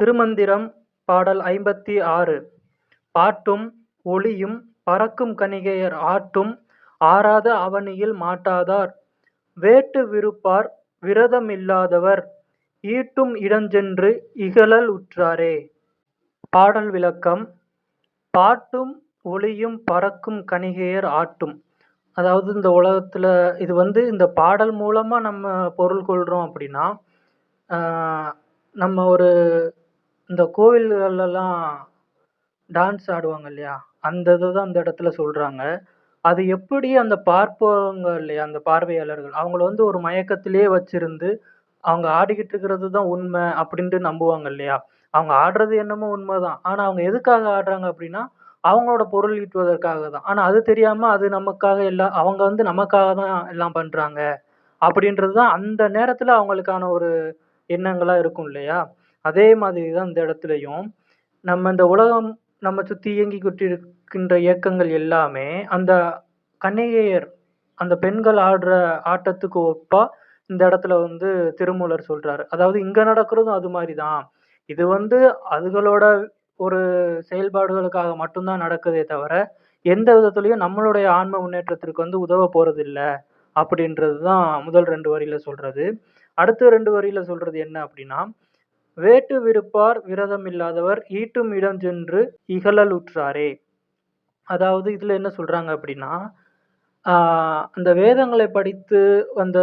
திருமந்திரம் பாடல் ஐம்பத்தி ஆறு. பாட்டும் ஒளியும் பறக்கும் கணிகையர் ஆட்டும் ஆராத அவனியில் மாட்டாதார். வேட்டு விருப்பார் விரதமில்லாதவர் ஈட்டும் இடஞ்சென்று இகழல் உற்றாரே. பாடல் விளக்கம் பாட்டும் ஒளியும் பறக்கும் கணிகையர் ஆட்டும். அதாவது இந்த உலகத்துல இது வந்து இந்த பாடல் மூலமா நம்ம பொருள் கொள்றோம் அப்படின்னா நம்ம ஒரு இந்த கோவில்கள்லலாம் டான்ஸ் ஆடுவாங்க இல்லையா அந்த இதை தான் அந்த இடத்துல சொல்கிறாங்க அது எப்படி அந்த பார்ப்பவங்க இல்லையா அந்த பார்வையாளர்கள்? அவங்கள வந்து ஒரு மயக்கத்திலேயே வச்சிருந்து அவங்க ஆடிக்கிட்டு இருக்கிறது தான் உண்மை அப்படின்ட்டு நம்புவாங்க இல்லையா? அவங்க ஆடுறது என்னமோ உண்மை தான் ஆனால் அவங்க எதுக்காக ஆடுறாங்க அப்படின்னா அவங்களோட பொருள் ஈட்டுவதற்காக தான். ஆனால் அது தெரியாமல் அது நமக்காக எல்லாம் அவங்க வந்து நமக்காக தான் எல்லாம் பண்ணுறாங்க அப்படின்றது தான் அந்த நேரத்தில் அவங்களுக்கான ஒரு எண்ணங்களாக இருக்கும் இல்லையா? அதே மாதிரி தான் இந்த இடத்துலையும் நம்ம இந்த உலகம் நம்ம சுற்றி இயங்கி கொண்டிருக்கின்ற இயக்கங்கள் எல்லாமே அந்த கன்னிகையர் அந்த பெண்கள் ஆடுற ஆட்டத்துக்கு ஒப்பா இந்த இடத்துல வந்து திருமூலர் சொல்றாரு. அதாவது இங்க நடக்கிறதும் அது மாதிரி தான் இது வந்து அதுகளோட ஒரு செயல்பாடுகளுக்காக மட்டும்தான் நடக்குதே தவிர எந்த விதத்துலயும் நம்மளுடைய ஆன்ம முன்னேற்றத்திற்கு வந்து உதவ போறது இல்லை அப்படின்றது தான் முதல் ரெண்டு வரியில சொல்றது. அடுத்த ரெண்டு வரியில சொல்றது என்ன அப்படின்னா வேட்டு விருப்பார் விரதம் இல்லாதவர் ஈட்டும் இடம் சென்று இகழல் உற்றாரே அதாவது இதில் என்ன சொல்கிறாங்க அப்படின்னா அந்த வேதங்களை படித்து அந்த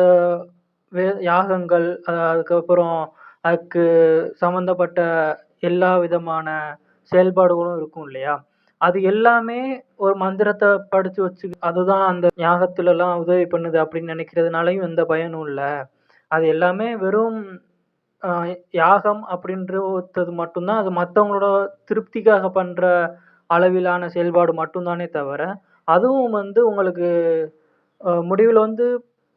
வே யாகங்கள் அதுக்கப்புறம் அதுக்கு சம்பந்தப்பட்ட எல்லா விதமான செயல்பாடுகளும் இருக்கும் இல்லையா? அது எல்லாமே ஒரு மந்திரத்தை படித்து வச்சு அதுதான் அந்த யாகத்துல உதவி பண்ணுது அப்படின்னு நினைக்கிறதுனாலையும் எந்த பயனும் இல்லை. அது எல்லாமே வெறும் யாகம் அப்படின்றது மட்டும்தான் அது மற்றவங்களோட திருப்திக்காக பண்ணுற அளவிலான செயல்பாடு மட்டும்தானே தவிர அதுவும் வந்து உங்களுக்கு முடிவில் வந்து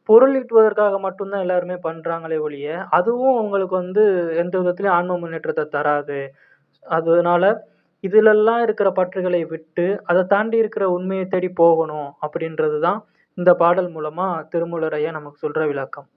பொருள் ஈட்டுவதற்காக மட்டும்தான் எல்லாருமே பண்ணுறாங்களே ஒழிய அதுவும் உங்களுக்கு வந்து எந்த விதத்துலையும் ஆன்ம முன்னேற்றத்தை தராது. அதனால இதிலெல்லாம் இருக்கிற பற்றுகளை விட்டு அதை தாண்டி இருக்கிற உண்மையை தேடி போகணும் அப்படின்றது தான் இந்த பாடல் மூலமாக திருமூலர் ஐயா நமக்கு சொல்கிற விளக்கம்.